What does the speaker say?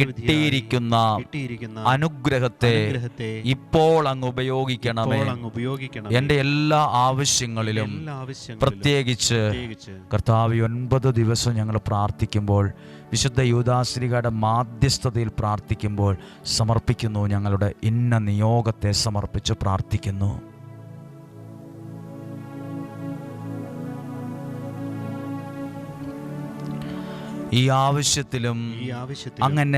കിട്ടിയിരിക്കുന്ന അനുഗ്രഹത്തെ ഇപ്പോൾ അങ്ങ് ഉപയോഗിക്കണമേ. എന്റെ എല്ലാ ആവശ്യങ്ങളിലും പ്രത്യേകിച്ച് കർത്താവ് ഒൻപത് ദിവസം ഞങ്ങൾ പ്രാർത്ഥിക്കുമ്പോൾ വിശുദ്ധ യൂദാശ്രീകയുടെ മാധ്യസ്ഥതയിൽ പ്രാർത്ഥിക്കുമ്പോൾ സമർപ്പിക്കുന്നു ഞങ്ങളുടെ ഇന്ന നിയോഗത്തെ സമർപ്പിച്ച് പ്രാർത്ഥിക്കുന്നു. ഈ ആവശ്യത്തിലും അങ്ങനെ